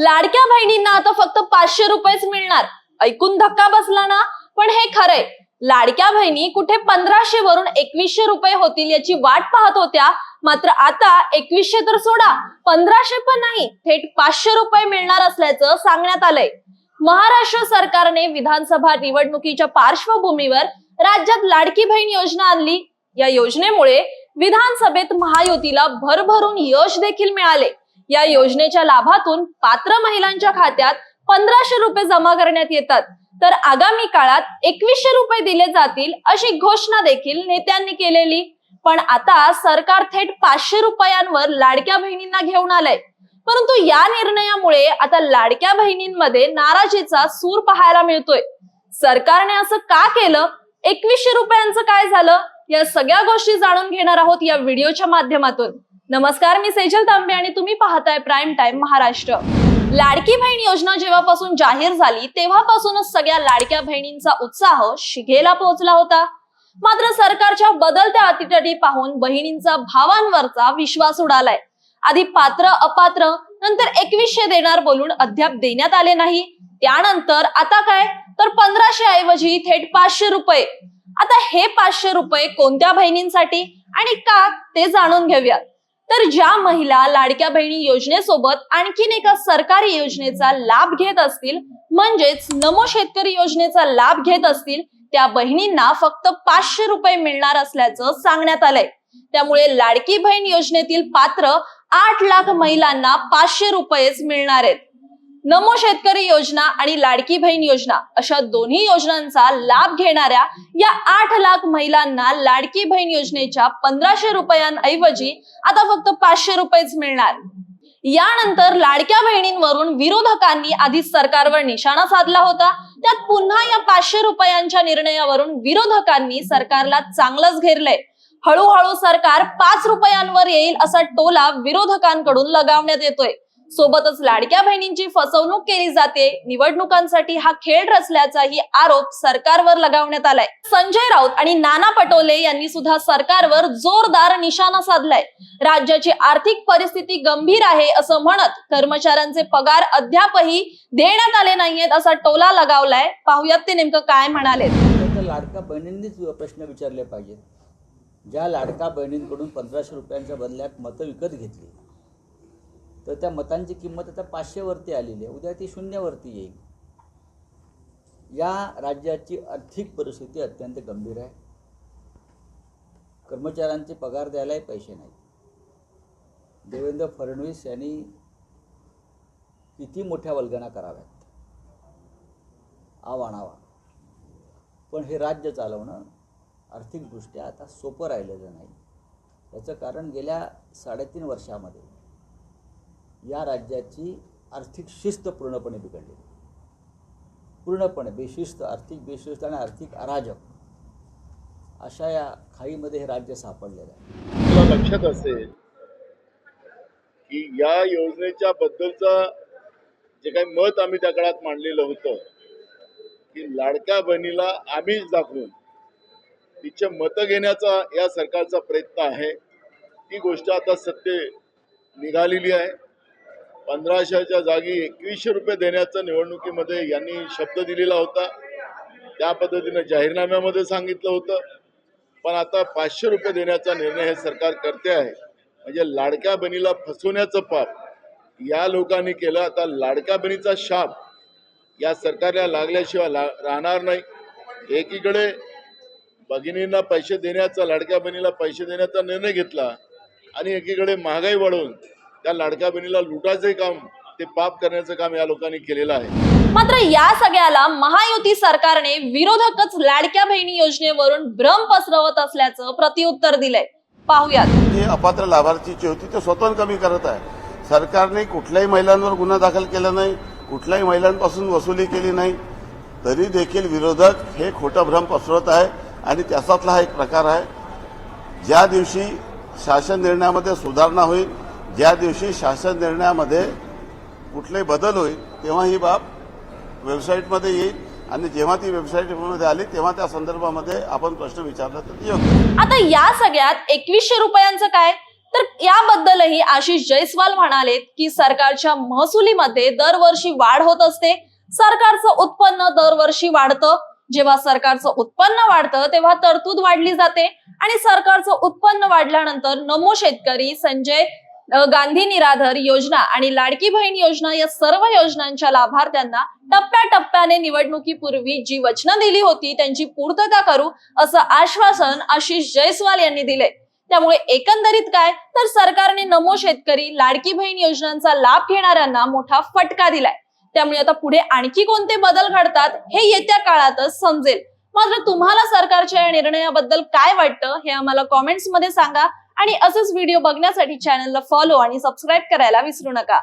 लाडक्या बहिणींना आता फक्त पाचशे रुपयेच मिळणार. ऐकून धक्का बसला ना? पण हे खरंय. लाडक्या बहिणी कुठे पंधराशे वरून एकवीसशे रुपये होतील याची वाट पाहत होत्या. मात्र आता एकवीसशे तर सोडा. पंधराशे पण नाही थेट पाचशे रुपये मिळणार असल्याचं सांगण्यात आलंय. महाराष्ट्र सरकारने विधानसभा निवडणुकीच्या पार्श्वभूमीवर राज्यात लाडकी बहीण योजना आणली. या योजनेमुळे विधानसभेत महायुतीला भरभरून यश देखील मिळाले. या योजनेच्या लाभातून पात्र महिलांच्या खात्यात पंधराशे रुपये जमा करण्यात येतात. तर आगामी काळात एकवीसशे रुपये दिले जातील अशी घोषणा देखील नेत्यांनी केलेली. पण आता सरकार थेट पाचशे रुपयांवर लाडक्या बहिणींना घेऊन आलंय. परंतु या निर्णयामुळे आता लाडक्या बहिणींमध्ये नाराजीचा सूर पाहायला मिळतोय. सरकारने असं का केलं? एकवीसशे रुपयांचं काय झालं? या सगळ्या गोष्टी जाणून घेणार आहोत या व्हिडिओच्या माध्यमातून. नमस्कार मी सेजल तांबे आणि तुम्ही पाहताय प्राईम टाइम महाराष्ट्र. लाडकी बहीण योजना जेव्हापासून जाहीर झाली तेव्हापासूनच सगळ्या लाडक्या बहिणींचा उत्साह शिगेला पोहोचला होता. मात्र सरकारच्या बदलत्या अटीतटी पाहून बहिणींचा भावांवरचा विश्वास उडालाय. आधी पात्र अपात्र नंतर एकवीसशे देणार बोलून अद्याप देण्यात आले नाही. त्यानंतर आता काय? तर पंधराशे ऐवजी थेट पाचशे रुपये. आता हे पाचशे रुपये कोणत्या बहिणींसाठी? आणि का? ते जाणून घेऊयात. तर ज्या महिला लाडक्या बहिणी योजनेसोबत आणखीन एका सरकारी योजनेचा लाभ घेत असतील म्हणजेच नमो शेतकरी योजनेचा लाभ घेत असतील त्या बहिणींना फक्त पाचशे रुपये मिळणार असल्याचं सांगण्यात आलंय. त्यामुळे लाडकी बहीण योजनेतील पात्र आठ लाख महिलांना पाचशे रुपयेच मिळणार आहेत. नमो शेतकरी योजना आणि लाडकी बहीण योजना अशा दोन्ही योजनांचा लाभ घेणाऱ्या या आठ लाख महिलांना लाडकी बहीण योजनेच्या पंधराशे रुपयांऐवजी आता फक्त पाचशे रुपयेच मिळणार. यानंतर लाडक्या बहिणींवरून विरोधकांनी आधी सरकारवर निशाणा साधला होता. त्यात पुन्हा या पाचशे रुपयांच्या निर्णयावरून विरोधकांनी सरकारला चांगलंच घेरलंय. हळूहळू सरकार पाच रुपयांवर येईल असा टोला विरोधकांकडून लगावण्यात येतोय. सोबतच लाडक्या बहिणींची फसवणूक केली जाते. निवडणुकांसाठी हा खेळ रचल्याचाही आरोप सरकारवर लगावण्यात आलाय. संजय राऊत आणि नाना पटोले यांनी सुद्धा सरकारवर जोरदार निशाणा साधलाय. राज्याची आर्थिक परिस्थिती गंभीर आहे असं म्हणत कर्मचाऱ्यांचे पगार अद्यापही देण्यात आले नाहीयेत असा टोला लगावलाय. पाहुयात ते नेमकं काय म्हणाले. लाडक्या लाडका बहिणींनीच प्रश्न विचारले पाहिजेत. ज्या लाडका बहिणींकडून पंधराशे रुपयांच्या बदल्यात मतं विकत घेतली तर त्या मतांची किंमत आता पाचशेवरती आलेली आहे. उद्या ती शून्यावरती येईल. या राज्याची आर्थिक परिस्थिती अत्यंत गंभीर आहे. कर्मचाऱ्यांचे पगार द्यायलाही पैसे नाहीत. देवेंद्र फडणवीस यांनी किती मोठ्या वल्गना कराव्यात? आवाणावा पण हे राज्य चालवणं आर्थिकदृष्ट्या आता सोपं राहिलेलं नाही. याचं कारण गेल्या साडेतीन वर्षामध्ये या राज्याची आर्थिक शिस्त पूर्णपणे बिघडली. पूर्णपणे बेशिस्त आर्थिक बेशिस्त आणि आर्थिक अराजक अशा या खाईमध्ये हे राज्य सापडलेलं आहे. तुला लक्षात असेल की या योजनेच्या बद्दलचं जे काही मत आम्ही त्या काळात मांडलेलं होतं की लाडक्या बहिणीला आम्हीच दाखवून तिचे मतं घेण्याचा या सरकारचा प्रयत्न आहे. ती गोष्ट आता सत्य निघालेली आहे. पंधराशेच्या जागी एकवीसशे रुपये देण्याचा निवडणुकीमध्ये यांनी शब्द दिलेला होता. त्या पद्धतीनं जाहीरनाम्यामध्ये सांगितलं होतं. पण आता पाचशे रुपये देण्याचा निर्णय हे सरकार करते आहे. म्हणजे लाडक्या बनीला फसवण्याचं पाप या लोकांनी केलं. आता लाडक्या बनीचा शाप या सरकारला लागल्याशिवाय ला राहणार नाही. एकीकडे भगिनींना पैसे देण्याचा लाडक्या बनीला पैसे देण्याचा निर्णय घेतला आणि एकीकडे महागाई वाढवून त्या लाडक्या बहिणीला लुटायचंही काम ते पाप करण्याचं काम या लोकांनी केलेलं आहे. मात्र या सगळ्याला महायुती सरकारने विरोधकच लाडक्या बहिणी योजनेवरून भ्रम पसरवत असल्याचं प्रत्युत्तर दिलंय. पाहुयात. जी अपात्र लाभार्थीची होती ते स्वतःहून कमी करत आहे. सरकारने कुठल्याही महिलांवर गुन्हा दाखल केला नाही कुठल्याही महिलांपासून वसुली केली नाही तरी देखील विरोधक हे खोटं भ्रम पसरवत आहे आणि त्याच्यातला हा एक प्रकार आहे. ज्या दिवशी शासन निर्णयामध्ये सुधारणा होईल ज्या दिवशी शासन निर्णयामध्ये कुठले बदल होईल तेव्हा ही बाब वेबसाईटमध्ये येईल आणि जेव्हा ती वेबसाईटमध्ये आली तेव्हा त्या संदर्भामध्ये आपण प्रश्न विचारला तर योग्य. आता या सगळ्यात एकवीसशे रुपयांचं काय? तर याबद्दलही आशिष जयस्वाल म्हणालेत की सरकारच्या महसुलीमध्ये दरवर्षी वाढ होत असते. सरकारचं उत्पन्न दरवर्षी वाढतं. जेव्हा सरकारचं उत्पन्न वाढतं तेव्हा तरतूद वाढली जाते. आणि सरकारचं उत्पन्न वाढल्यानंतर नमो शेतकरी संजय गांधी निराधार योजना आणि लाडकी बहीण योजना या सर्व योजनांच्या लाभार्थ्यांना टप्प्याटप्प्याने निवडणुकीपूर्वी जी वचनं दिली होती त्यांची पूर्तता करू असं आश्वासन आशिष जयस्वाल यांनी दिले. त्यामुळे एकंदरीत काय? तर सरकारने नमो शेतकरी लाडकी बहीण योजनांचा लाभ घेणाऱ्यांना मोठा फटका दिलाय. त्यामुळे आता पुढे आणखी कोणते बदल घडतात हे येत्या काळातच समजेल. मात्र तुम्हाला सरकारच्या या निर्णयाबद्दल काय वाटतं हे आम्हाला कॉमेंट्समध्ये सांगा. आणि असंच व्हिडिओ बघण्यासाठी चॅनलला फॉलो आणि सबस्क्राईब करायला विसरू नका.